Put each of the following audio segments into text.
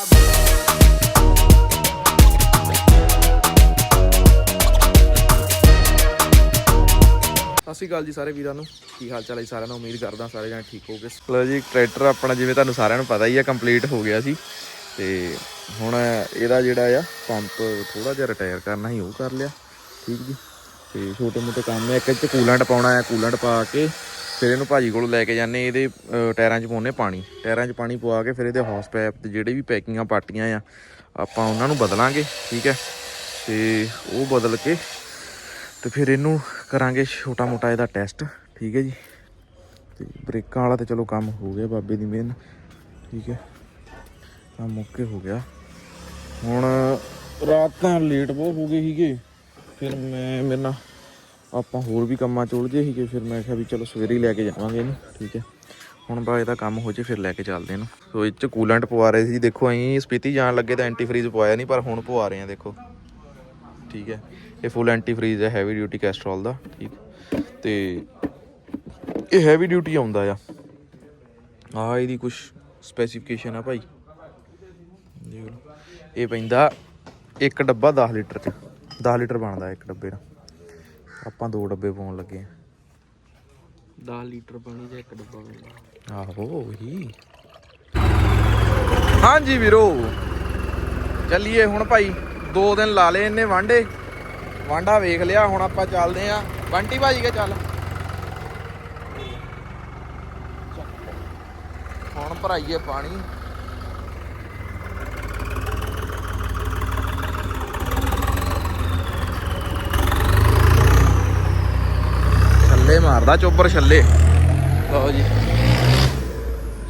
ਸਤਿ ਸ਼੍ਰੀ ਅਕਾਲ ਜੀ ਸਾਰੇ ਵੀਰਾਂ ਨੂੰ। ਕੀ ਹਾਲ ਚਾਲ ਹੈ ਜੀ ਸਾਰਿਆਂ ਨੂੰ ਉਮੀਦ ਕਰਦਾ ਸਾਰੇ ਜਣੇ ਠੀਕ ਹੋਗੇ ਲੋ ਜੀ, ਟਰੈਕਟਰ ਆਪਣਾ ਜਿਵੇਂ ਤੁਹਾਨੂੰ ਸਾਰਿਆਂ ਨੂੰ ਪਤਾ ਹੀ ਆ ਕੰਪਲੀਟ ਹੋ ਗਿਆ ਸੀ। ਤੇ ਹੁਣ ਇਹਦਾ ਜਿਹੜਾ ਆ, ਪੰਪ ਥੋੜਾ ਜਿਹਾ ਰਿਟਾਇਰ ਕਰਨਾ ਹੀ ਉਹ ਕਰ ਲਿਆ। ਠੀਕ ਜੀ। ਤੇ ਛੋਟੇ ਮੋਟੇ ਕੰਮ ਆ। ਇੱਕ ਚ ਕੂਲੈਂਟ ਪਾਉਣਾ ਆ ਕੂਲੈਂਟ ਪਾ ਕੇ ਫਿਰ ਇਹਨੂੰ ਭਾਜੀ ਕੋਲ ਲੈ ਕੇ ਜਾਂਦੇ ਇਹਦੇ ਟਾਇਰਾਂ 'ਚ ਪਾਉਨੇ ਪਾਣੀ। ਟਾਇਰਾਂ 'ਚ ਪਾਣੀ ਪਵਾ ਕੇ ਫਿਰ ਇਹਦੇ ਹੌਸ ਪੈਪ ਤੇ ਜਿਹੜੇ ਵੀ ਪੈਕਿੰਗਾਂ ਪਾਟੀਆਂ ਆ, ਆਪਾਂ ਉਹਨਾਂ ਨੂੰ ਬਦਲਾਂਗੇ, ਠੀਕ ਹੈ? ਤੇ ਉਹ ਬਦਲ ਕੇ ਤੇ ਫਿਰ ਇਹਨੂੰ ਕਰਾਂਗੇ ਛੋਟਾ ਮੋਟਾ ਇਹਦਾ ਟੈਸਟ ਠੀਕ ਹੈ ਜੀ? ਤੇ ਬ੍ਰੇਕਾਂ ਵਾਲਾ ਤੇ ਚਲੋ ਕੰਮ ਹੋ ਗਿਆ ਬਾਬੇ ਦੀ ਮਿਹਰ ਠੀਕ ਹੈ? ਕੰਮ ਓਕੇ ਹੋ ਗਿਆ। ਹੁਣ ਰਾਤ ਤਾਂ ਲੇਟ ਬਹੁਤ ਹੋ ਗਏ ਸੀਗੇ, ਫਿਰ ਮੈਂ, ਮੇਰੇ ਨਾਲ ਆਪਾਂ ਹੋਰ ਵੀ ਕੰਮਾਂ ਚ ਉਲਝੇ ਸੀਗੇ, ਫਿਰ ਮੈਂ ਕਿਹਾ ਵੀ ਚਲੋ ਸਵੇਰੇ ਹੀ ਲੈ ਕੇ ਜਾਵਾਂਗੇ ਇਹਨੂੰ, ਠੀਕ ਹੈ। ਹੁਣ ਬਾ ਇਹਦਾ ਕੰਮ ਹੋ ਜੇ, ਫਿਰ ਲੈ ਕੇ ਚੱਲਦੇ ਇਹਨੂੰ। ਸੋ ਇਹ ਚ ਕੂਲੈਂਟ ਪਵਾ ਰਹੇ ਸੀ, ਦੇਖੋ ਅਸੀਂ ਸਪੀਤੀ ਜਾਣ ਲੱਗੇ ਤਾਂ ਐਂਟੀ ਫਰੀਜ਼ ਪਵਾਇਆ ਨਹੀਂ, ਪਰ ਹੁਣ ਪਵਾ ਰਹੇ ਆ ਦੇਖੋ। ਠੀਕ ਹੈ, ਇਹ ਫੁੱਲ ਐਂਟੀ ਫਰੀਜ਼ ਹੈ ਹੈਵੀ ਡਿਊਟੀ ਕੈਸਟਰੋਲ ਦਾ, ਠੀਕ। ਤੇ ਇਹ ਹੈਵੀ ਡਿਊਟੀ ਆਉਂਦਾ ਆ। ਆ ਇਹਦੀ ਕੁਝ ਸਪੈਸੀਫਿਕੇਸ਼ਨ ਆ ਭਾਈ। ਦੇਖ ਲਓ। ਇਹ ਪੈਂਦਾ ਇੱਕ ਡੱਬਾ 10 ਲੀਟਰ ਚ। 10 ਲੀਟਰ ਬਣਦਾ ਇੱਕ ਡੱਬੇ ਦਾ। ਆਪਾਂ ਦੋ ਡੱਬੇ ਪਾਉਣ ਲੱਗੇ ਆ। 10 ਲੀਟਰ ਪਾਣੀ ਦਾ ਇੱਕ ਡੱਬਾ ਮਿਲਦਾ ਆਹੋ ਹੀ ਹਾਂਜੀ ਵੀਰੋ। ਚੱਲੀਏ ਹੁਣ ਭਾਈ ਦੋ ਦਿਨ ਲਾ ਲਏ ਇਹਨੇ ਵਾਂਡੇ। ਵਾਂਡਾ ਵੇਖ ਲਿਆ ਹੁਣ ਆਪਾਂ ਚੱਲਦੇ ਆਂ ਬੰਟੀ ਭਾਜੀ ਕੇ ਚੱਲ। ਹੁਣ ਭਰਾਈਏ ਪਾਣੀ। ਮਾਰਦਾ ਚੋਬਰ ਛੱਲੇ। ਲਓ ਜੀ।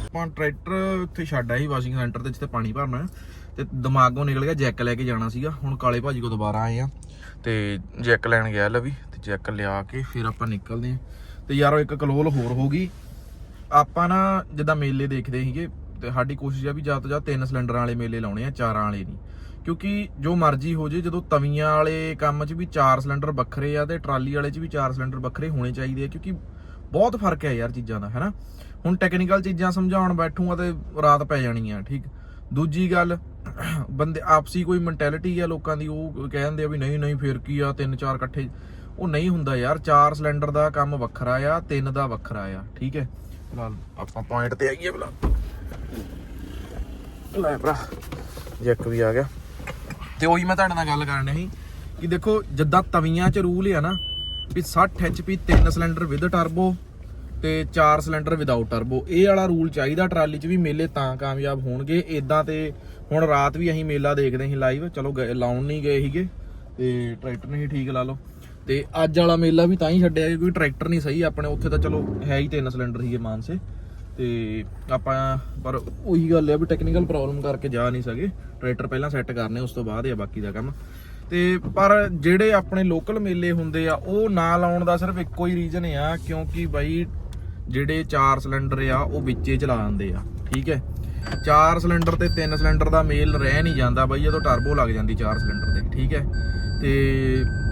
ਆਪਾਂ ਟਰੈਕਟਰ ਉੱਥੇ ਛੱਡ ਸੀ ਵਾਸ਼ਿੰਗ ਸੈਂਟਰ ਤੇ ਜਿੱਥੇ ਪਾਣੀ ਭਰਨਾ ਤੇ ਦਿਮਾਗੋਂ ਨਿਕਲ ਗਿਆ ਜੈਕ ਲੈ ਕੇ ਜਾਣਾ ਸੀਗਾ। ਹੁਣ ਕਾਲੇ ਭਾਜੀ ਕੋ ਦੁਬਾਰਾ ਆਏ ਆ। ਤੇ ਜੈਕ ਲੈਣ ਗਿਆ ਲਵੀ ਤੇ ਜੈਕ ਲਿਆ ਕੇ ਫਿਰ ਆਪਾਂ ਨਿਕਲਦੇ ਆ ਤੇ ਯਾਰੋ ਇੱਕ ਕਲੋਲ ਹੋਰ ਹੋ ਗਈ। ਆਪਾਂ ਨਾ ਜਿੱਦਾਂ ਮੇਲੇ ਦੇਖਦੇ ਸੀਗੇ ਤੇ ਸਾਡੀ ਕੋਸ਼ਿਸ਼ ਆ ਵੀ ਜ਼ਿਆਦਾ ਤੋਂ ਜ਼ਿਆਦਾ ਤਿੰਨ ਸਿਲੰਡਰਾਂ ਵਾਲੇ ਮੇਲੇ ਲਾਉਣੇ ਆ ਚਾਰਾਂ ਵਾਲੇ ਨਹੀਂ। ਕਿਉਂਕਿ ਜੋ ਮਰਜ਼ੀ ਹੋ ਜੇ, ਜਦੋਂ ਤਵੀਆਂ ਵਾਲੇ ਕੰਮ 'ਚ ਵੀ ਚਾਰ ਸਿਲੰਡਰ ਵੱਖਰੇ ਆ ਤੇ ਟਰਾਲੀ ਵਾਲੇ 'ਚ ਵੀ ਚਾਰ ਸਿਲੰਡਰ ਵੱਖਰੇ ਹੋਣੇ ਚਾਹੀਦੇ ਆ, ਕਿਉਂਕਿ ਬਹੁਤ ਫ਼ਰਕ ਹੈ ਯਾਰ ਚੀਜ਼ਾਂ ਦਾ, ਹੈਨਾ? ਹੁਣ ਟੈਕਨੀਕਲ ਚੀਜ਼ਾਂ ਸਮਝਾਉਣ ਬੈਠੂਗਾ ਤੇ ਰਾਤ ਪੈ ਜਾਣੀ ਆ ਠੀਕ? ਦੂਜੀ ਗੱਲ, ਬੰਦੇ, ਆਪਸੀ ਕੋਈ ਮੈਂਟੈਲਿਟੀ ਆ ਲੋਕਾਂ ਦੀ, ਉਹ ਕਹਿੰਦੇ ਆ ਵੀ ਨਹੀਂ ਨਹੀਂ, ਫੇਰ ਕੀ ਆ, ਤਿੰਨ ਚਾਰ ਇਕੱਠੇ, ਉਹ ਨਹੀਂ ਹੁੰਦਾ ਯਾਰ। ਚਾਰ ਸਿਲੰਡਰ ਦਾ ਕੰਮ ਵੱਖਰਾ ਆ, ਤਿੰਨ ਦਾ ਵੱਖਰਾ ਆ, ਠੀਕ ਹੈ? ਫਿਲਹਾਲ ਆਪਾਂ ਪੁਆਇੰਟ ਤੇ ਆਈਏ, ਫਿਲਹਾਲ। ਲੈ ਭਰਾ, ਜੈਕ ਵੀ ਆ ਗਿਆ। ਤੇ ਉਹੀ ਮੈਂ ਤੁਹਾਡੇ ਨਾਲ ਗੱਲ ਕਰਨ ਰਿਹਾ ਸੀ ਕਿ ਦੇਖੋ ਜਿੱਦਾਂ ਤਵੀਆਂ 'ਚ ਰੂਲ ਆ ਨਾ ਵੀ 60 HP ਤਿੰਨ ਸਿਲੰਡਰ ਵਿਦ ਟਰਬੋ ਤੇ 4 ਸਿਲੰਡਰ ਵਿਦਆਊਟ ਟਰਬੋ ਇਹ ਵਾਲਾ ਰੂਲ ਚਾਹੀਦਾ ਟਰਾਲੀ 'ਚ ਵੀ ਮੇਲੇ ਤਾਂ ਕਾਮਯਾਬ ਹੋਣਗੇ। ਇਦਾਂ ਤੇ ਹੁਣ ਰਾਤ ਵੀ ਅਸੀਂ ਮੇਲਾ ਦੇਖਦੇ ਸੀ ਲਾਈਵ ਚਲੋ ਗਏ- ਲਾਉਣ ਨਹੀਂ ਗਏ ਸੀਗੇ ਤੇ ਟਰੈਕਟਰ ਨਹੀਂ ਠੀਕ ਲਾ ਲਓ। ਤੇ ਅੱਜ ਵਾਲਾ ਮੇਲਾ ਵੀ ਤਾਂ ਹੀ ਛੱਡਿਆ ਕਿਉਂਕਿ ਟਰੈਕਟਰ ਨਹੀਂ ਸਹੀ। ਆਪਣੇ ਉੱਥੇ ਤਾਂ ਚਲੋ ਹੈ ਹੀ ਤਿੰਨ ਸਿਲੰਡਰ ਸੀਗੇ ਮਾਨਸੇ। ਤੇ ਆਪਾਂ, ਪਰ ਉਹੀ ਗੱਲ ਹੈ ਵੀ ਟੈਕਨੀਕਲ ਪ੍ਰੋਬਲਮ ਕਰਕੇ ਜਾ ਨਹੀਂ ਸਕੇ। ਟਰੈਕਟਰ ਪਹਿਲਾਂ ਸੈੱਟ ਕਰਨੇ, ਉਸ ਤੋਂ ਬਾਅਦ ਹੀ ਆ ਬਾਕੀ ਦਾ ਕੰਮ। ਤੇ ਪਰ ਜਿਹੜੇ ਆਪਣੇ ਲੋਕਲ ਮੇਲੇ ਹੁੰਦੇ ਆ, ਉਹ ਨਾ ਲਾਉਣ ਦਾ ਸਿਰਫ ਇੱਕੋ ਹੀ ਰੀਜ਼ਨ ਆ, ਕਿਉਂਕਿ ਬਾਈ ਜਿਹੜੇ 4 ਸਿਲੰਡਰ ਆ, ਉਹ ਵਿੱਚੇ ਚਲਾ ਜਾਂਦੇ ਆ। ਠੀਕ ਹੈ? 4 ਸਿਲੰਡਰ ਤੇ 3 ਸਿਲੰਡਰ ਦਾ ਮੇਲ ਰਹਿ ਨਹੀਂ ਜਾਂਦਾ ਬਾਈ, ਜਦੋਂ ਟਰਬੋ ਲੱਗ ਜਾਂਦੀ 4 ਸਿਲੰਡਰ ਤੇ। ਠੀਕ ਹੈ? ਤੇ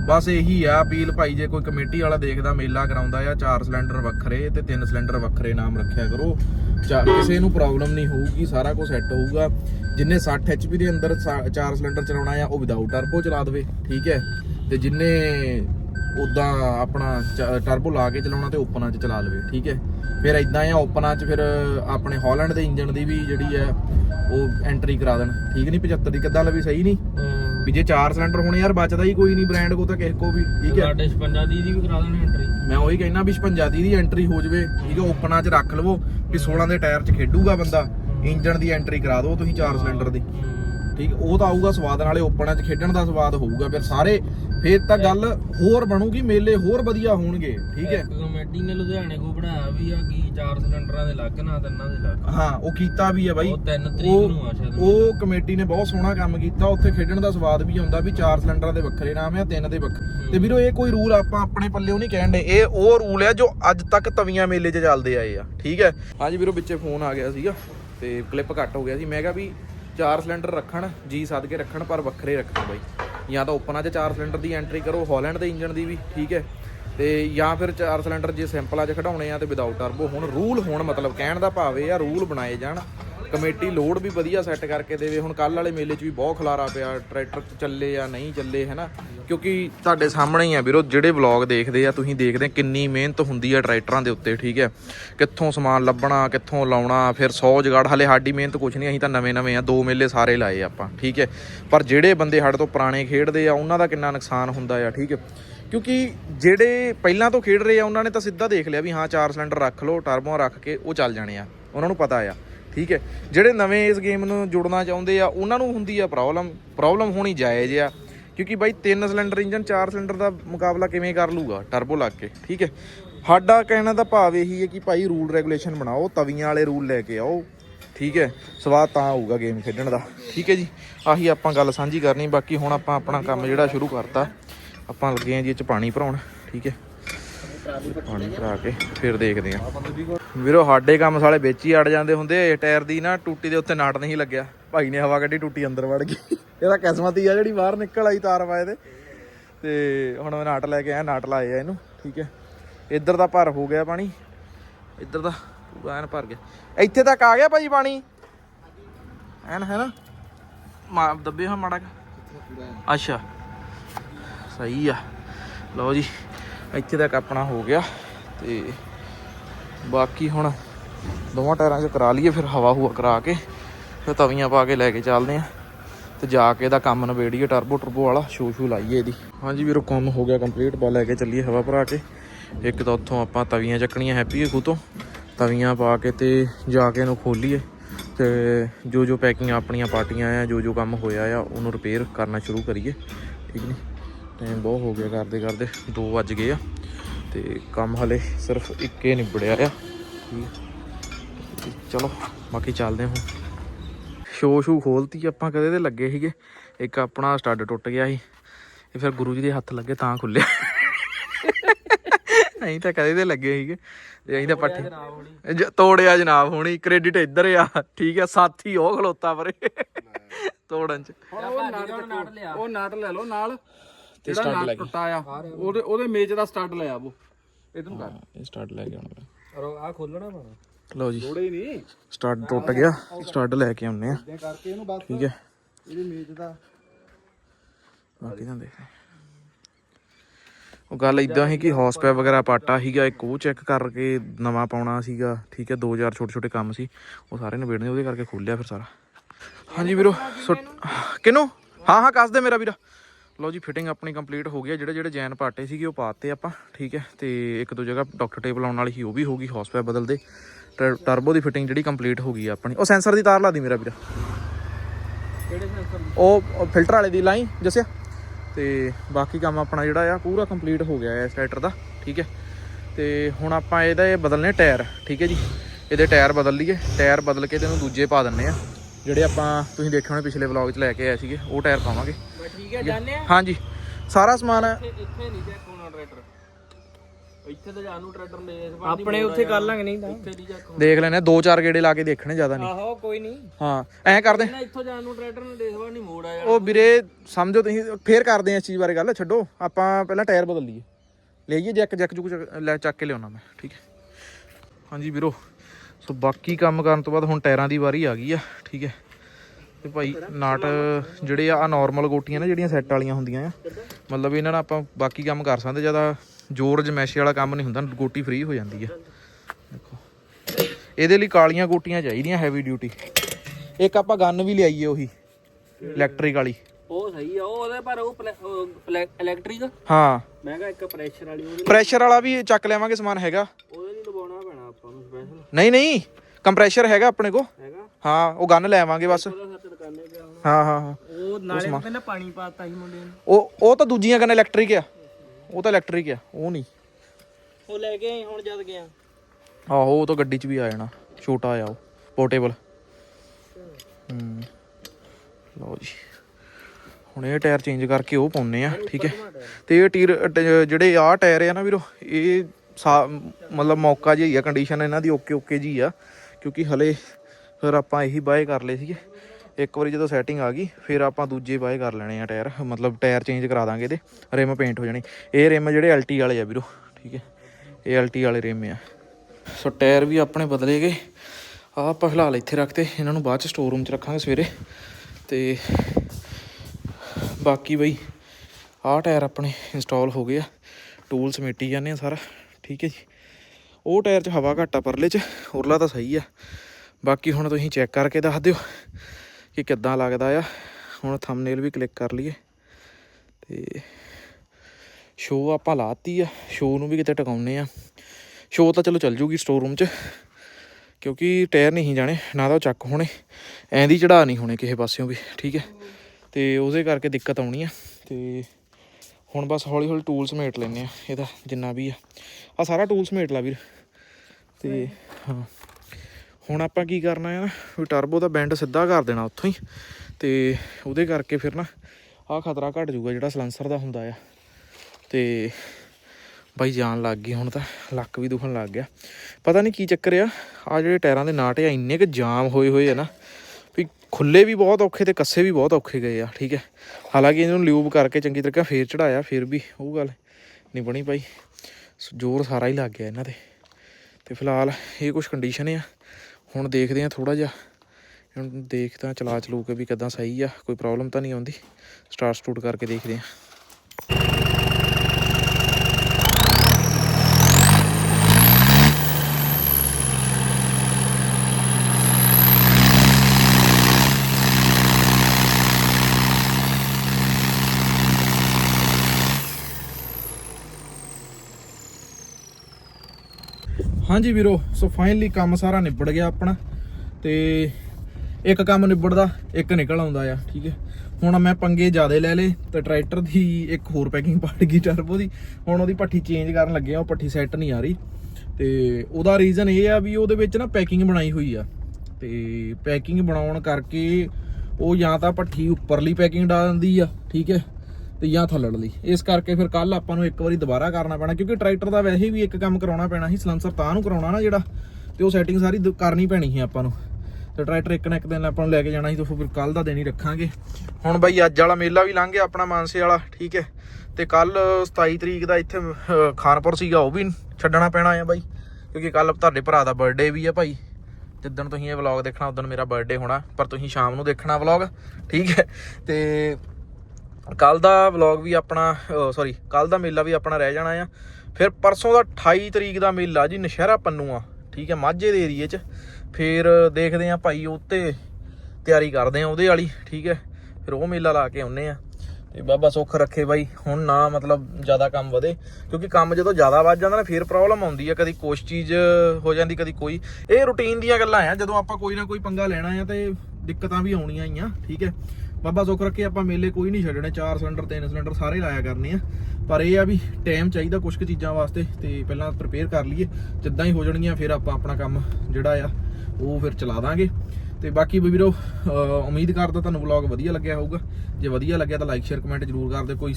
ਬਸ ਇਹੀ ਆ, ਅਪੀਲ ਭਾਈ, ਜੇ ਕੋਈ ਕਮੇਟੀ ਵਾਲਾ ਦੇਖਦਾ, ਮੇਲਾ ਕਰਾਉਂਦਾ ਆ, ਚਾਰ ਸਿਲੰਡਰ ਵੱਖਰੇ ਤੇ ਤਿੰਨ ਸਿਲੰਡਰ ਵੱਖਰੇ ਨਾਮ ਰੱਖਿਆ ਕਰੋ। ਚਾ- ਕਿਸੇ ਨੂੰ ਪ੍ਰੋਬਲਮ ਨਹੀਂ ਹੋਊਗੀ, ਸਾਰਾ ਕੁਝ ਸੈੱਟ ਹੋਊਗਾ। ਜਿੰਨੇ 60 ਐਚਪੀ ਦੇ ਅੰਦਰ ਚਾਰ ਸਿਲੰਡਰ ਚਲਾਉਣਾ ਆ, ਉਹ ਵਿਦਆਊਟ ਟਰਬੋ ਚਲਾ ਦੇਵੇ, ਠੀਕ ਹੈ? ਤੇ ਜਿੰਨੇ ਉਦਾਂ ਆਪਣਾ ਟਰਬੋ ਲਾ ਕੇ ਚਲਾਉਣਾ ਤੇ ਓਪਨਾਂ 'ਚ ਚਲਾ ਲਵੇ, ਠੀਕ ਹੈ? ਫਿਰ ਇਦਾਂ ਆ, ਓਪਨਾਂ 'ਚ ਫਿਰ ਆਪਣੇ ਹਾਲੈਂਡ ਦੇ ਇੰਜਨ ਦੀ ਵੀ ਜਿਹੜੀ ਹੈ ਉਹ ਐਂਟਰੀ ਕਰਾ ਦੇਣ। ਠੀਕ ਨਹੀਂ? 75 ਦੀ ਕਿੱਦਾਂ ਲਵੀ? ਸਹੀ ਨਹੀਂ? ਵੀ ਜੇ 4 ਸਿਲੰਡਰ ਹੋਣੇ ਯਾਰ ਬਚਦਾ ਹੀ ਕੋਈ ਨਹੀਂ ਬ੍ਰਾਂਡ ਕੋ ਤਾਂ ਕਿਸੇ ਕੋ ਵੀ ਠੀਕ ਹੈ? ਸਾਡੇ 56 ਦੀ ਦੀ ਵੀ ਕਰਾ ਦੇਣੀ ਐਂਟਰੀ ਮੈਂ ਉਹੀ ਕਹਿਣਾ ਵੀ 55 ਦੀ ਦੀ ਐਂਟਰੀ ਹੋ ਜਵੇ ਠੀਕ ਹੈ ਓਪਨਾਂ 'ਚ ਰੱਖ ਲਵੋ ਵੀ 16 ਦੇ ਟਾਇਰ 'ਚ ਖੇਡੂਗਾ ਬੰਦਾ ਇੰਜਨ ਦੀ ਐਂਟਰੀ ਕਰਾ ਦਿਓ ਤੁਸੀਂ 4 ਸਿਲੰਡਰ ਦੀ। ਠੀਕ ਉਹ ਤਾਂ ਆਊਗਾ ਸਵਾਦ ਨਾਲੇ ਓਪਨਾਂ 'ਚ ਖੇਡਣ ਦਾ ਸਵਾਦ ਹੋਊਗਾ ਫਿਰ ਸਾਰੇ। ਫੇਰ ਤਾਂ ਗੱਲ ਹੋਰ ਬਣੂਗੀ ਮੇਲੇ ਹੋਰ ਵਧੀਆ ਹੋਣਗੇ ਠੀਕ ਹੈ। ਕਮੇਟੀ ਨੇ ਲੁਧਿਆਣੇ ਕੋ ਬਣਾਇਆ ਵੀ ਆ ਕੀ ਚਾਰ ਸਿਲੰਡਰਾਂ ਦੇ ਲੱਗ ਨਾ ਤਿੰਨਾਂ ਦੇ ਲੱਗ ਹਾਂ ਉਹ ਕੀਤਾ ਵੀ ਹੈ ਬਾਈ। ਉਹ 3 ਤਰੀਕ ਉਹ ਨੂੰ ਆ ਸ਼ਾਇਦ। ਉਹ ਕਮੇਟੀ ਨੇ ਬਹੁਤ ਸੋਹਣਾ ਕੰਮ ਕੀਤਾ ਉੱਥੇ ਖੇਡਣ ਦਾ ਸਵਾਦ ਵੀ ਆਉਂਦਾ ਵੀ ਚਾਰ ਸਿਲੰਡਰਾਂ ਦੇ ਵੱਖਰੇ ਨਾਮ ਆ ਤਿੰਨ ਦੇ ਵੱਖਰੇ ਤੇ ਵੀਰੋ ਇਹ ਕੋਈ ਰੂਲ ਆਪਾਂ ਆਪਣੇ ਪੱਲਿਓਂ ਨਹੀਂ ਕਹਿਣ ਦੇ ਇਹ ਉਹ ਰੂਲ ਆ ਜੋ ਅੱਜ ਤੱਕ ਤਵੀਆਂ ਮੇਲੇ 'ਚ ਚੱਲਦੇ ਆਏ ਆ ਠੀਕ ਹੈ। ਹਾਂਜੀ ਵੀਰੋ ਵਿੱਚੇ ਫੋਨ ਆ ਗਿਆ ਸੀਗਾ ਤੇ ਕਲਿੱਪ ਕੱਟ ਹੋ ਗਿਆ ਸੀ ਮੈਂ ਕਿਹਾ ਵੀ ਚਾਰ ਸਿਲੰਡਰ ਰੱਖਣ, ਜੀ ਸੱਦ ਕੇ ਰੱਖਣ, ਪਰ ਵੱਖਰੇ ਰੱਖਣ ਬਾਈ। ਜਾਂ ਤਾਂ ਓਪਨਾਂ 'ਚ ਚਾਰ ਸਿਲੰਡਰ ਦੀ ਐਂਟਰੀ ਕਰੋ ਹਾਲੈਂਡ ਦੇ ਇੰਜਨ ਦੀ ਵੀ, ਠੀਕ ਹੈ। ਤੇ ਜਾਂ ਫਿਰ ਚਾਰ ਸਿਲੰਡਰ ਜੇ ਸਿੰਪਲਾਂ 'ਚ ਖਡਾਉਣੇ ਆ ਤੇ ਵਿਦਆਊਟ ਟਰਬੋ ਹੁਣ ਰੂਲ ਹੋਣ ਮਤਲਬ ਕਹਿਣ ਦਾ ਭਾਵ ਇਹ ਆ ਰੂਲ ਬਣਾਏ ਜਾਣ। ਕਮੇਟੀ ਲੋਡ ਵੀ ਵਧੀਆ ਸੈੱਟ ਕਰਕੇ ਦੇਵੇ। ਹੁਣ ਕੱਲ ਵਾਲੇ ਮੇਲੇ 'ਚ ਵੀ ਬਹੁਤ ਖਲਾਰਾ ਪਿਆ ਟਰੈਕਟਰ ਚੱਲੇ ਆ, ਨਹੀਂ ਚੱਲੇ, ਹੈਨਾ? ਕਿਉਂਕਿ ਤੁਹਾਡੇ ਸਾਹਮਣੇ ਹੀ ਆ ਵੀਰੋ, ਜਿਹੜੇ ਵਲੌਗ ਦੇਖਦੇ ਆ, ਤੁਸੀਂ ਦੇਖਦੇ ਕਿੰਨੀ ਮਿਹਨਤ ਹੁੰਦੀ ਆ ਟਰੈਕਟਰਾਂ ਦੇ ਉੱਤੇ, ਠੀਕ ਹੈ ਕਿੱਥੋਂ ਸਮਾਨ ਲੱਭਣਾ, ਕਿੱਥੋਂ ਲਾਉਣਾ, ਫਿਰ 100 ਜਗਾੜ, ਹਲੇ ਸਾਡੀ ਮਿਹਨਤ ਕੁਛ ਨਹੀਂ, ਅਸੀਂ ਤਾਂ ਨਵੇਂ ਨਵੇਂ ਆ, ਦੋ ਮੇਲੇ ਸਾਰੇ ਲਾਏ ਆਪਾਂ, ਠੀਕ ਹੈ ਪਰ ਜਿਹੜੇ ਬੰਦੇ ਸਾਡੇ ਤੋਂ ਪੁਰਾਣੇ ਖੇਡਦੇ ਆ, ਉਹਨਾਂ ਦਾ ਕਿੰਨਾ ਨੁਕਸਾਨ ਹੁੰਦਾ ਆ, ਠੀਕ ਹੈ ਕਿਉਂਕਿ ਜਿਹੜੇ ਪਹਿਲਾਂ ਤੋਂ ਖੇਡ ਰਹੇ ਆ, ਉਹਨਾਂ ਨੇ ਤਾਂ ਸਿੱਧਾ ਦੇਖ ਲਿਆ ਵੀ ਹਾਂ, ਚਾਰ ਸਿਲੰਡਰ ਰੱਖ ਲਓ ਟਰਬੋਆਂ ਰੱਖ ਕੇ ਉਹ ਚੱਲ ਜਾਣੇ ਆ, ਉਹਨਾਂ ਨੂੰ ਪਤਾ ਆ। ਠੀਕ ਹੈ? ਜਿਹੜੇ ਨਵੇਂ ਇਸ ਗੇਮ ਨੂੰ ਜੁੜਨਾ ਚਾਹੁੰਦੇ ਆ, ਉਹਨਾਂ ਨੂੰ ਹੁੰਦੀ ਆ ਪ੍ਰੋਬਲਮ ਪ੍ਰੋਬਲਮ ਹੋਣੀ ਜਾਇਜ਼ ਆ। ਕਿਉਂਕਿ ਬਾਈ, ਤਿੰਨ ਸਿਲੰਡਰ ਇੰਜਨ ਚਾਰ ਸਿਲੰਡਰ ਦਾ ਮੁਕਾਬਲਾ ਕਿਵੇਂ ਕਰ ਲੂਗਾ ਟਰਬੋ ਲੱਗ ਕੇ, ਠੀਕ ਹੈ? ਸਾਡਾ ਕਹਿਣਾ ਦਾ ਭਾਵ ਇਹੀ ਹੈ ਕਿ ਭਾਈ ਰੂਲ ਰੈਗੂਲੇਸ਼ਨ ਬਣਾਓ, ਤਵੀਆਂ ਵਾਲੇ ਰੂਲ ਲੈ ਕੇ ਆਓ, ਠੀਕ ਹੈ? ਸਵਾਦ ਤਾਂ ਆਊਗਾ ਗੇਮ ਖੇਡਣ ਦਾ, ਠੀਕ ਹੈ ਜੀ? ਆਹੀ ਆਪਾਂ ਗੱਲ ਸਾਂਝੀ ਕਰਨੀ, ਬਾਕੀ ਹੁਣ ਆਪਾਂ ਆਪਣਾ ਕੰਮ ਜਿਹੜਾ ਸ਼ੁਰੂ ਕਰਤਾ, ਆਪਾਂ ਲੱਗੇ ਆਂ ਜੀ ਇਹ ਚ ਪਾਣੀ ਭਰਾਉਣ, ਠੀਕ ਹੈ? ਪਾਣੀ ਭਰਾ ਕੇ ਫਿਰ ਦੇਖਦੇ ਆਂ। ਵੀਰੋ, ਸਾਡੇ ਕੰਮ ਸਾਲੇ ਵਿੱਚ ਹੀ ਅੜ ਜਾਂਦੇ ਹੁੰਦੇ ਟਾਇਰ ਦੀ ਨਾ ਟੂਟੀ ਦੇ ਉੱਤੇ ਨਾਟ ਨਹੀਂ ਲੱਗਿਆ। ਭਾਈ ਨੇ ਹਵਾ ਕੱਢੀ, ਟੂਟੀ ਅੰਦਰ ਵੜ ਗਈ। ਇਹਦਾ ਕਿਸਮਤ ਹੀ ਆ ਜਿਹੜੀ ਬਾਹਰ ਨਿਕਲ ਆਈ ਤਾਰ ਪਾਏ ਦੇ ਤੇ ਹੁਣ ਮੈਂ ਨਾਟ ਲੈ ਕੇ ਆਇਆ, ਨਾਟ ਲਾਏ ਆ ਇਹਨੂੰ, ਠੀਕ ਹੈ। ਇੱਧਰ ਦਾ ਭਰ ਹੋ ਗਿਆ ਪਾਣੀ। ਇੱਧਰ ਦਾ, ਪੂਰਾ ਐਨ ਭਰ ਗਿਆ। ਇੱਥੇ ਤੱਕ ਆ ਗਿਆ ਭਾਜੀ ਪਾਣੀ? ਐਨ ਹੈ ਨਾ? ਮਾ, ਦੱਬੇ ਹਾਂ ਮਾੜਾ ਅੱਛਾ। ਸਹੀ ਆ। ਲਓ ਜੀ, ਇੱਥੇ ਤੱਕ ਆਪਣਾ ਹੋ ਗਿਆ ਤੇ ਬਾਕੀ ਹੁਣ ਦੋਵਾਂ ਟਾਇਰਾਂ 'ਚ ਕਰਾ ਲਈਏ, ਫਿਰ ਹਵਾ ਹੁਆ ਕਰਾ ਕੇ, ਫਿਰ ਤਵੀਆਂ ਪਾ ਕੇ ਲੈ ਕੇ ਚੱਲਦੇ ਆ। ਤੇ ਜਾ ਕੇ ਇਹਦਾ ਕੰਮ ਨਵੇੜੀਏ ਟਰਬੋ ਟਰਬੋ ਵਾਲਾ, ਸ਼ੂ ਸ਼ੂ ਲਾਈਏ ਇਹਦੀ। ਹਾਂਜੀ ਵੀਰੋ, ਕੰਮ ਹੋ ਗਿਆ ਕੰਪਲੀਟ ਬਾ ਲੈ ਕੇ ਚੱਲੀਏ ਹਵਾ ਭਰਾ ਕੇ। ਇੱਕ ਤਾਂ ਉੱਥੋਂ ਆਪਾਂ ਤਵੀਆਂ ਚੱਕਣੀਆਂ ਹੈਪੀ ਖੂ ਤੋਂ। ਤਵੀਆਂ ਪਾ ਕੇ ਤੇ ਜਾ ਕੇ ਇਹਨੂੰ ਖੋਲੀਏ। ਤੇ ਜੋ ਜੋ ਪੈਕਿੰਗ ਆਪਣੀਆਂ ਪਾਰਟੀਆਂ ਆ, ਜੋ ਜੋ ਕੰਮ ਹੋਇਆ ਆ, ਉਹਨੂੰ ਰਿਪੇਅਰ ਕਰਨਾ ਸ਼ੁਰੂ ਕਰੀਏ। ਠੀਕ ਨਹੀਂ ਟਾਈਮ ਬਹੁਤ ਹੋ ਗਿਆ ਕਰਦੇ ਕਰਦੇ 2 ਵੱਜ ਗਏ ਆ। ਤੇ ਕੰਮ ਹਲੇ ਸਿਰਫ ਇੱਕੇ ਨਿਬੜਿਆ ਆ। ਚਲੋ ਬਾਕੀ ਚੱਲਦੇ ਹਾਂ ਸ਼ੋ ਸ਼ੂ ਖੋਲਤੀ ਆਪਾਂ ਕਦੇ ਤੇ ਲੱਗੇ ਸੀਗੇ। ਇੱਕ ਆਪਣਾ ਸਟੱਡ ਟੁੱਟ ਗਿਆ ਸੀ। ਇਹ ਫਿਰ ਗੁਰੂ ਜੀ ਦੇ ਹੱਥ ਲੱਗੇ ਤਾਂ ਖੁੱਲਿਆ। ਨਹੀਂ ਤਾਂ ਕਦੇ ਤੇ ਲੱਗੇ ਸੀਗੇ। ਤੇ ਅਸੀਂ ਤਾਂ ਪੱਠੇ ਤੋੜਿਆ ਜਨਾਬ ਹੁਣੀ। ਕ੍ਰੈਡਿਟ ਇੱਧਰ ਆ। ਠੀਕ ਆ ਸਾਥੀ ਉਹ ਖਲੋਤਾ ਪਰੇ। ਤੋੜਨ ਚ। ਉਹ ਨਟ ਲੈ ਲਓ ਨਾਲ। ਤੇ ਜਿਹੜਾ ਸਟੱਡ ਲੈ ਕੇ। ਟੁੱਟਾ ਆ ਉਹਦੇ ਉਹਦੇ ਮੇਜ ਦਾ ਸਟੱਡ ਲੈ ਆਵੋ ਇਧਰ ਨੂੰ ਕਰ ਇਹ ਸਟੱਡ ਲੈ ਕੇ ਆਉਣਾ ਔਰ ਆ ਖੋਲਣਾ ਪਾਣਾ ਲਓ ਜੀ। ਥੋੜੇ ਹੀ ਨਹੀਂ। ਸਟੱਡ ਟੁੱਟ ਗਿਆ। ਸਟੱਡ ਲੈ ਕੇ ਆਉਨੇ ਆ। ਇਹ ਕਰਕੇ ਇਹਨੂੰ ਬਸ ਠੀਕ ਹੈ। ਇਹਦੀ ਮੇਜ ਦਾ। ਬਾਕੀ ਤਾਂ ਦੇਖਦੇ। ਉਹ ਗੱਲ ਇਦਾਂ ਸੀ ਕਿ ਹੌਸਪੈ ਵਗੈਰਾ ਪਾਟਾ ਸੀਗਾ ਇੱਕ ਉਹ ਚੈੱਕ ਕਰਕੇ ਨਵਾਂ ਪਾਉਣਾ ਸੀਗਾ। ਠੀਕ ਹੈ 2000 ਛੋਟੇ ਛੋਟੇ ਕੰਮ ਸੀ। ਉਹ ਸਾਰੇ ਨਿਬੇੜਨੇ ਉਹਦੇ ਕਰਕੇ ਖੋਲਿਆ ਫਿਰ ਸਾਰਾ। ਹਾਂਜੀ ਵੀਰੋ ਕਿਨੂੰ ਹਾਂ ਹਾਂ ਕੱਸ ਦੇ ਮੇਰਾ ਵੀਰਾ। ਲਓ ਜੀ ਫਿਟਿੰਗ ਆਪਣੀ ਕੰਪਲੀਟ ਹੋ ਗਈ ਹੈ ਜਿਹੜੇ ਜਿਹੜੇ ਜੈਨ ਪਾਟੇ ਸੀਗੇ ਉਹ ਪਾਤੇ ਆਪਾਂ ਠੀਕ ਹੈ? ਤੇ ਇੱਕ ਦੋ ਜਗ੍ਹਾ ਡਾਕਟਰ ਟੇਪ ਲਾਉਣ ਵਾਲੀ ਸੀ ਉਹ ਵੀ ਹੋ ਗਈ ਹੌਸਪੈ ਬਦਲਦੇ। ਟਰਬੋ ਦੀ ਫਿਟਿੰਗ ਜਿਹੜੀ ਕੰਪਲੀਟ ਹੋ ਗਈ ਆ ਆਪਣੀ। ਉਹ ਸੈਂਸਰ ਦੀ ਤਾਰ ਲਾ ਦੀ ਮੇਰਾ ਵੀਰਾ। ਕਿਹੜੇ ਸੈਂਸਰ ਉਹ ਫਿਲਟਰ ਵਾਲੇ ਦੀ ਲਾਈ ਜਸਿਆ। ਤੇ ਬਾਕੀ ਕੰਮ ਆਪਣਾ ਜਿਹੜਾ ਆ ਪੂਰਾ ਕੰਪਲੀਟ ਹੋ ਗਿਆ ਹੈ ਇਸ ਟਰੈਕਟਰ ਦਾ ਠੀਕ ਹੈ? ਤੇ ਹੁਣ ਆਪਾਂ ਇਹਦਾ ਇਹ ਬਦਲਨੇ ਟਾਇਰ ਠੀਕ ਹੈ ਜੀ? ਇਹਦੇ ਟਾਇਰ ਬਦਲ ਲਈਏ। ਟਾਇਰ ਬਦਲ ਕੇ ਤੇ ਇਹਨੂੰ ਦੂਜੇ ਪਾ ਦਿੰਨੇ ਆ। ਜਿਹੜੇ ਆਪਾਂ ਤੁਸੀਂ ਦੇਖੇ ਹੋਣੇ ਪਿਛਲੇ ਵਲੌਗ 'ਚ ਲੈ ਕੇ ਆਏ ਸੀਗੇ ਉਹ ਟਾਇਰ ਪਾਵਾਂਗੇ। ਠੀਕ ਹੈ ਜਾਣੇ ਆ? ਹਾਂਜੀ ਸਾਰਾ ਸਮਾਨ ਇੱਥੇ ਇੱਥੇ ਨਹੀਂ ਚੈੱਕ ਹੋਣਾ ਟਰੈਕਟਰ। ਇੱਥੇ ਤਾਂ ਜਾਨੂ ਟਰੈਕਟਰ ਲੈ ਆਪਣੇ ਉੱਥੇ ਕਰ ਲਾਂਗੇ ਨਹੀਂ ਤਾਂ। ਇੱਥੇ ਨਹੀਂ ਚੈੱਕ ਦੇਖ ਲੈਣੇ ਦੋ ਚਾਰ ਗੇੜੇ ਲਾ ਕੇ ਦੇਖਣੇ ਜ਼ਿਆਦਾ ਨਹੀਂ। ਆਹੋ ਕੋਈ ਨਹੀਂ। ਹਾਂ ਐਂ ਕਰਦੇ। ਨਾ ਇੱਥੋਂ ਜਾਨੂ ਟਰੈਕਟਰ ਨੂੰ ਦੇਖਵਾ ਨਹੀਂ ਮੋੜ ਆ ਉਹ ਵੀਰੇ ਸਮਝੋ ਤੁਸੀਂ ਫੇਰ ਕਰਦੇ ਆ ਇਸ ਚੀਜ਼ ਬਾਰੇ ਗੱਲ ਛੱਡੋ। ਆਪਾਂ ਪਹਿਲਾਂ ਟਾਇਰ ਬਦਲ ਲਈਏ। ਲਈਏ ਜੈਕ ਜੈਕ ਜੁਕ ਚੱਕ- ਲੈ ਚੱਕ ਕੇ ਲਿਆਉਣਾ ਮੈਂ ਠੀਕ ਹੈ। ਹਾਂਜੀ ਵੀਰੋ ਸੋ ਬਾਕੀ ਕੰਮ ਕਰਨ ਤੋਂ ਬਾਅਦ ਹੁਣ ਟਾਇਰਾਂ ਦੀ ਵਾਰੀ ਆ ਗਈ ਆ ਠੀਕ ਹੈ। ਤੇ ਭਾਈ ਨਾਟ ਜਿਹੜੇ ਆ ਨਾਰਮਲ ਗੋਟੀਆਂ ਨੇ ਜਿਹੜੀਆਂ ਸੈੱਟ ਵਾਲੀਆਂ ਹੁੰਦੀਆਂ ਆ ਮਤਲਬ ਇਹਨਾਂ ਨਾਲ ਆਪਾਂ ਬਾਕੀ ਕੰਮ ਕਰ ਸਕਦੇ ਜ਼ਿਆਦਾ ਜ਼ੋਰ ਜਮੈਸ਼ੇ ਵਾਲਾ ਕੰਮ ਨਹੀਂ ਹੁੰਦਾ ਗੋਟੀ ਫ੍ਰੀ ਹੋ ਜਾਂਦੀ ਆ। ਦੇਖੋ। ਇਹਦੇ ਲਈ ਕਾਲੀਆਂ ਗੋਟੀਆਂ ਚਾਹੀਦੀਆਂ ਹੈਵੀ ਡਿਊਟੀ ਇੱਕ ਆਪਾਂ ਗਨ ਵੀ ਲਿਆਈਏ ਉਹੀ ਇਲੈਕਟ੍ਰਿਕ ਵਾਲੀ। ਉਹ ਸਹੀ ਆ ਉਹ ਉਹਦੇ ਪਰ ਉਹ ਇਲੈਕਟ੍ਰਿਕ ਹਾਂ। ਮੈਂ ਕਿਹਾ ਇੱਕ ਪ੍ਰੈਸ਼ਰ ਵਾਲੀ ਪ੍ਰੈਸ਼ਰ ਵਾਲਾ ਵੀ ਚੱਕ ਲੈਵਾਂਗੇ ਸਮਾਨ ਹੈਗਾ। ਉਹਦੇ ਨਹੀਂ ਦਬਾਉਣਾ ਪੈਣਾ ਆਪਾਂ ਨੂੰ ਸਪੈਸ਼ਲ ਨਹੀਂ ਨਹੀਂ। ਕੰਪਰੈਸ਼ਰ ਹੈਗਾ ਆਪਣੇ ਕੋ ਹੈਗਾ? ਹਾਂ ਉਹ ਗਨ ਲੈ ਆਵਾਂਗੇ ਬਸ ਉਹਦਾ ਸੱਚ ਦੁਕਾਨੇ ਗਿਆ ਹੁਣ ਹਾਂ ਹਾਂ ਹਾਂ। ਉਹ ਨਾਲੇ ਉਹ ਕਹਿੰਦਾ ਪਾਣੀ ਪਾਤਾ ਸੀ ਮੁੰਡੇ ਨੇ। ਉਹ ਉਹ ਤਾਂ ਦੂਜੀਆਂ ਗਨ ਇਲੈਕਟ੍ਰਿਕ ਆ। ਉਹ ਤਾਂ ਇਲੈਕਟ੍ਰਿਕ ਆ ਉਹ ਨਹੀਂ। ਉਹ ਲੈ ਕੇ ਆਏ ਹੁਣ ਜਦ ਗਿਆ। ਆਹੋ ਉਹ ਤਾਂ ਗੱਡੀ 'ਚ ਵੀ ਆ ਜਾਣਾ। ਛੋਟਾ ਆ ਉਹ ਪੋਰਟੇਬਲ ਹੂੰ। ਲਓ ਜੀ। ਹੁਣ ਇਹ ਟਾਇਰ ਚੇਂਜ ਕਰਕੇ ਉਹ ਪਾਉਨੇ ਆ ਠੀਕ ਹੈ। ਤੇ ਇਹ ਟੀਰ ਜਿਹੜੇ ਆਹ ਟਾਇਰ ਆ ਨਾ ਵੀਰੋ ਇਹ ਮਤਲਬ ਮੌਕਾ ਜਿਹਾ ਹੀ ਆ ਕੰਡੀਸ਼ਨ ਇਹਨਾਂ ਦੀ ਓਕੇ ਓਕੇ ਜੀ ਆ। ਕਿਉਂਕਿ ਹਲੇ ਫਿਰ ਆਪਾਂ ਇਹੀ ਬਾਏ ਕਰ ਲਏ ਸੀਗੇ। ਇੱਕ ਵਾਰੀ ਜਦੋਂ ਸੈਟਿੰਗ ਆ ਗਈ, ਫਿਰ ਆਪਾਂ ਦੂਜੇ ਬਾਏ ਕਰ ਲੈਣੇ ਆ ਟਾਇਰ। ਮਤਲਬ ਟਾਇਰ ਚੇਂਜ ਕਰਾ ਦਾਂਗੇ ਇਹਦੇ। ਰਿਮ ਪੇਂਟ ਹੋ ਜਾਣੀ। ਇਹ ਰਿਮ ਜਿਹੜੇ ਐਲਟੀ ਵਾਲੇ ਆ ਵੀਰੋ, ਠੀਕ ਹੈ? ਇਹ ਐਲਟੀ ਵਾਲੇ ਰਿਮ ਆ। ਸੋ ਟਾਇਰ ਵੀ ਆਪਣੇ ਬਦਲੇ ਗਏ। ਆਹ ਆਪਾਂ ਫਿਲਹਾਲ ਇੱਥੇ ਰੱਖਤੇ। ਇਹਨਾਂ ਨੂੰ ਬਾਅਦ ਚ ਸਟੋਰ ਰੂਮ ਚ ਰੱਖਾਂਗੇ ਸਵੇਰੇ। ਤੇ ਬਾਕੀ ਬਈ, ਆਹ ਟਾਇਰ ਆਪਣੇ ਇੰਸਟਾਲ ਹੋ ਗਏ ਆ। ਟੂਲ ਸਮੇਟੀ ਜਾਂਦੇ ਆ ਸਾਰਾ, ਠੀਕ ਹੈ ਜੀ? ਉਹ ਟਾਇਰ 'ਚ ਹਵਾ ਘੱਟ ਆ ਪਰਲੇ 'ਚ, ਉਰਲਾ ਤਾਂ ਸਹੀ ਆ। ਬਾਕੀ ਹੁਣ ਤੁਸੀਂ ਚੈੱਕ ਕਰਕੇ ਦੱਸ ਦਿਓ। ਕਿ ਕਿੱਦਾਂ ਲੱਗਦਾ ਆ। ਹੁਣ ਥੰਬਨੇਲ ਵੀ ਕਲਿੱਕ ਕਰ ਲਈਏ। ਤੇ ਸ਼ੋ ਆਪਾਂ ਲਾਤੀ ਆ। ਸ਼ੋ ਨੂੰ ਵੀ ਕਿਤੇ ਟਿਕਾਉਨੇ ਆ। ਸ਼ੋ ਤਾਂ ਚਲੋ ਚੱਲ ਜੂਗੀ ਸਟੋਰ ਰੂਮ 'ਚ, ਕਿਉਂਕਿ ਟਾਇਰ ਨਹੀਂ ਜਾਣੇ, ਨਾ ਤਾਂ ਉਹ ਚੱਕ ਹੋਣੇ। ਐਂ ਦੀ ਚੜਾ ਨਹੀਂ ਹੋਣੇ ਕਿਸੇ ਪਾਸਿਓਂ ਵੀ, ਠੀਕ ਹੈ। ਤੇ ਉਹਦੇ ਕਰਕੇ ਦਿੱਕਤ ਆਉਣੀ ਆ। ਤੇ ਹੁਣ ਬਸ ਹੌਲੀ ਹੌਲੀ ਟੂਲਸ ਮੇਟ ਲੈਨੇ ਆ, ਇਹਦਾ ਜਿੰਨਾ ਵੀ ਆ। ਆ ਸਾਰਾ ਟੂਲ ਸਮੇਟ ਲਾ ਵੀਰ। ਤੇ ਹਾਂ। ਹੁਣ ਆਪਾਂ ਕੀ ਕਰਨਾ ਹੈ ਨਾ, ਵੀ ਟਰਬੋ ਦਾ ਬੈਂਡ ਸਿੱਧਾ ਕਰ ਦੇਣਾ ਉੱਥੋਂ ਹੀ, ਤੇ ਉਹਦੇ ਕਰਕੇ ਫਿਰ ਨਾ ਆਹ ਖਤਰਾ ਘਟ ਜਾਊਗਾ ਜਿਹੜਾ ਸਲੈਂਸਰ ਦਾ ਹੁੰਦਾ ਆ। ਤੇ ਬਾਈ ਜਾਨ ਲੱਗ ਗਈ ਹੁਣ ਤਾਂ, ਲੱਕ ਵੀ ਦੁਖਣ ਲੱਗ ਗਿਆ। ਪਤਾ ਨਹੀਂ ਕੀ ਚੱਕਰ ਆ ਆ ਜਿਹੜੇ ਟਾਇਰਾਂ ਦੇ ਨਾਟ ਆ, ਇੰਨੇ ਕੁ ਜਾਮ ਹੋਏ ਹੋਏ ਆ ਨਾ, ਵੀ ਖੁੱਲੇ ਵੀ ਬਹੁਤ ਔਖੇ ਤੇ ਕੱਸੇ ਵੀ ਬਹੁਤ ਔਖੇ ਗਏ ਆ, ਠੀਕ ਹੈ। ਹਾਲਾਂਕਿ ਇਹਨੂੰ ਲਿਊਬ ਕਰਕੇ ਚੰਗੀ ਤਰ੍ਹਾਂ ਫੇਰ ਚੜਾਇਆ, ਫਿਰ ਵੀ ਉਹ ਗੱਲ ਨਹੀਂ ਬਣੀ ਭਾਈ ਸ- ਜ਼ੋਰ ਸਾਰਾ ਹੀ ਲੱਗ ਗਿਆ ਇਹਨਾਂ ਤੇ। ਤੇ ਫਿਲਹਾਲ ਇਹ ਕੁਝ ਕੰਡੀਸ਼ਨ ਆ। ਹੁਣ ਦੇਖਦੇ ਆ ਥੋੜਾ ਜਿਹਾ। ਹੁਣ ਦੇਖਦਾ ਚਲਾ ਚਲੂ ਕੇ ਵੀ ਕਿਦਾਂ ਸਹੀ ਆ, ਕੋਈ ਪ੍ਰੋਬਲਮ ਤਾਂ ਨਹੀਂ ਆਉਂਦੀ। ਸਟਾਰਟ ਸਟੂਟ ਕਰਕੇ ਦੇਖਦੇ ਆ ਹਾਂਜੀ ਵੀਰੋ, ਸੋ ਫਾਈਨਲੀ ਕੰਮ ਸਾਰਾ ਨਿਬੜ ਗਿਆ ਆਪਣਾ ਤੇ ਇੱਕ ਕੰਮ ਨਿਬੜਦਾ, ਇੱਕ ਨਿਕਲ ਆਉਂਦਾ ਆ, ਠੀਕ ਹੈ। ਹੁਣ ਮੈਂ ਪੰਗੇ ਜ਼ਿਆਦੇ ਲੈ ਲਏ ਤੇ ਟਰੈਕਟਰ ਦੀ ਇੱਕ ਹੋਰ ਪੈਕਿੰਗ ਪੜ ਗਈ ਟਰਬੋ ਦੀ। ਹੁਣ ਉਹਦੀ ਪੱਠੀ ਚੇਂਜ ਕਰਨ ਲੱਗੇ ਆ, ਉਹ ਪੱਠੀ ਸੈੱਟ ਨਹੀਂ ਆ ਰਹੀ। ਤੇ ਉਹਦਾ ਰੀਜ਼ਨ ਇਹ ਆ ਵੀ ਉਹਦੇ ਵਿੱਚ ਨਾ ਪੈਕਿੰਗ ਬਣਾਈ ਹੋਈ ਆ। ਤੇ ਪੈਕਿੰਗ ਬਣਾਉਣ ਕਰਕੇ ਉਹ ਜਾਂ ਤਾਂ ਪੱਠੀ ਉੱਪਰਲੀ ਪੈਕਿੰਗ ਡਾ ਦਿੰਦੀ ਆ, ਠੀਕ ਹੈ। ਤੇ ਜਾਂ ਥੱਲੜ ਲਈ। ਇਸ ਕਰਕੇ ਫਿਰ ਕੱਲ ਆਪਾਂ ਨੂੰ ਇੱਕ ਵਾਰੀ ਦੁਬਾਰਾ ਕਰਨਾ ਪੈਣਾ, ਕਿਉਂਕਿ ਟਰੈਕਟਰ ਦਾ ਵੈਸੇ ਵੀ ਇੱਕ ਕੰਮ ਕਰਾਉਣਾ ਪੈਣਾ ਸੀ ਸਲੈਂਸਰ ਤਾਂ ਨੂੰ ਕਰਾਉਣਾ ਨਾ ਜਿਹੜਾ, ਤੇ ਉਹ ਸੈਟਿੰਗ ਸਾਰੀ ਦ- ਕਰਨੀ ਪੈਣੀ ਸੀ ਆਪਾਂ ਨੂੰ। ਤੇ ਟਰੈਕਟਰ ਇੱਕ ਨਾ ਇੱਕ ਦਿਨ ਆਪਾਂ ਨੂੰ ਲੈ ਕੇ ਜਾਣਾ ਸੀ, ਤੇ ਫਿਰ ਕੱਲ ਦਾ ਦਿਨ ਹੀ ਰੱਖਾਂਗੇ। ਹੁਣ ਬਾਈ ਅੱਜ ਵਾਲਾ ਮੇਲਾ ਵੀ ਲੰਘ ਗਿਆ ਆਪਣਾ ਮਾਨਸੇ ਵਾਲਾ, ਠੀਕ ਹੈ। ਤੇ ਕੱਲ 27 ਤਰੀਕ ਦਾ ਇੱਥੇ ਖਾਨਪੁਰ ਸੀਗਾ, ਉਹ ਵੀ ਛੱਡਣਾ ਪੈਣਾ ਆ ਬਾਈ, ਕਿਉਂਕਿ ਕੱਲ ਤੁਹਾਡੇ ਭਰਾ ਦਾ ਬਰਥਡੇ ਵੀ ਆ ਭਾਈ। ਜਿੱਦਣ ਤੁਸੀਂ ਇਹ ਵਲੌਗ ਦੇਖਣਾ, ਉਦੋਂ ਮੇਰਾ ਬਰਥਡੇ ਹੋਣਾ, ਪਰ ਤੁਸੀਂ ਸ਼ਾਮ ਨੂੰ ਦੇਖਣਾ ਵਲੌਗ ਠੀਕ ਹੈ। ਤੇ ਕੱਲ ਦਾ ਵਲੌਗ ਵੀ ਆਪਣਾ ਸੌਰੀ ਕੱਲ ਦਾ ਮੇਲਾ ਵੀ ਆਪਣਾ ਰਹਿ ਜਾਣਾ ਆ। ਫਿਰ ਪਰਸੋਂ ਦਾ 28 ਤਰੀਕ ਦਾ ਮੇਲਾ ਜੀ, ਨਸ਼ਹਿਰਾ ਪੰਨੂਆ ਠੀਕ ਹੈ ਮਾਝੇ ਦੇ ਏਰੀਏ 'ਚ। ਫਿਰ ਦੇਖਦੇ ਆ ਭਾਈ ਉੱਤੇ ਤਿਆਰੀ ਕਰਦੇ ਆ ਉਹਦੇ ਵਾਲੀ, ਠੀਕ ਹੈ ਫਿਰ ਉਹ ਮੇਲਾ ਲਾ ਕੇ ਆਉਨੇ ਆ। ਤੇ ਬਾਬਾ ਸੁੱਖ ਰੱਖੇ ਬਾਈ, ਹੁਣ ਨਾ ਮਤਲਬ ਜ਼ਿਆਦਾ ਕੰਮ ਵਧੇ, ਕਿਉਂਕਿ ਕੰਮ ਜਦੋਂ ਜ਼ਿਆਦਾ ਵੱਧ ਜਾਂਦਾ ਨਾ, ਫਿਰ ਪ੍ਰੋਬਲਮ ਆਉਂਦੀ ਆ, ਕਦੀ ਕੁਛ ਚੀਜ਼ ਹੋ ਜਾਂਦੀ, ਕਦੀ ਕੋਈ। ਇਹ ਰੂਟੀਨ ਦੀਆਂ ਗੱਲਾਂ ਆ, ਜਦੋਂ ਆਪਾਂ ਕੋਈ ਨਾ ਕੋਈ ਪੰਗਾ ਲੈਣਾ ਆ ਤੇ ਦਿੱਕਤਾਂ ਵੀ ਆਉਣੀਆਂ ਹੀ ਆ, ਠੀਕ ਹੈ ਬਾਬਾ ਸੁੱਖ ਰੱਖੇ, ਆਪਾਂ ਮੇਲੇ ਕੋਈ ਨਹੀਂ ਛੱਡਣੇ, ਚਾਰ ਸਿਲੰਡਰ, ਤਿੰਨ ਸਿਲੰਡਰ ਸਾਰੇ ਲਾਇਆ ਕਰਨੇ ਆ। ਪਰ ਇਹ ਆ ਵੀ ਟਾਈਮ ਚਾਹੀਦਾ ਕੁਝ ਕੁ ਚੀਜ਼ਾਂ ਵਾਸਤੇ, ਤੇ ਪਹਿਲਾਂ ਪ੍ਰਪੇਅਰ ਕਰ ਲਈਏ। ਜਿੱਦਾਂ ਹੀ ਹੋ ਜਾਣਗੀਆਂ, ਫਿਰ ਆਪਾਂ ਆਪਣਾ ਕੰਮ ਜਿਹੜਾ ਆ, ਉਹ ਫਿਰ ਚਲਾ ਦਾਂਗੇ। ਤੇ ਬਾਕੀ ਵੀ ਵੀਰੋ ਉਮੀਦ ਕਰਦਾ ਤੁਹਾਨੂੰ ਵਲੌਗ ਵਧੀਆ ਲੱਗਿਆ ਹੋਊਗਾ। ਜੇ ਵਧੀਆ ਲੱਗਿਆ ਤਾਂ ਲਾਈਕ ਸ਼ੇਅਰ ਕਮੈਂਟ ਜਰੂਰ ਕਰ ਦਿਓ। ਕੋਈ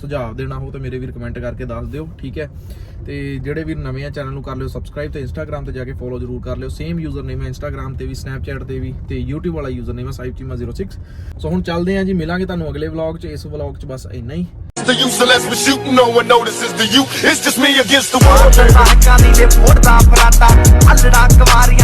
ਸੁਝਾਅ ਦੇਣਾ ਹੋ ਤਾਂ ਮੇਰੇ ਵੀਰ ਕਮੈਂਟ ਕਰਕੇ ਦੱਸ ਦਿਓ ਠੀਕ ਹੈ? ਤੇ ਜਿਹੜੇ ਵੀਰ ਨਵੇਂ ਆ ਚੈਨਲ ਨੂੰ ਕਰ ਲਿਓ ਸਬਸਕ੍ਰਾਈਬ ਤੇ ਇੰਸਟਾਗ੍ਰam ਤੇ ਜਾ ਕੇ ਫੋਲੋ ਜਰੂਰ ਕਰ ਲਿਓ। ਸੇਮ ਯੂਜ਼ਰ ਨੇਮ ਹੈ ਇੰਸਟਾਗ੍ਰam ਤੇ ਵੀ ਸਨੈਪਚੈਟ ਤੇ ਵੀ ਤੇ YouTube ਵਾਲਾ ਯੂਜ਼ਰ ਨੇਮ ਹੈ ਸਾਈਪਚੀਮਾ06 ਸੋ ਹੁਣ ਚੱਲਦੇ ਆਂ ਜੀ ਮਿਲਾਂਗੇ ਤੁਹਾਨੂੰ ਅਗਲੇ ਵਲੌਗ 'ਚ। ਇਸ ਵਲੌਗ 'ਚ ਬਸ ਇੰਨਾ ਹੀ। The use unless we're shooting, no one notices the you. It's just me against the world.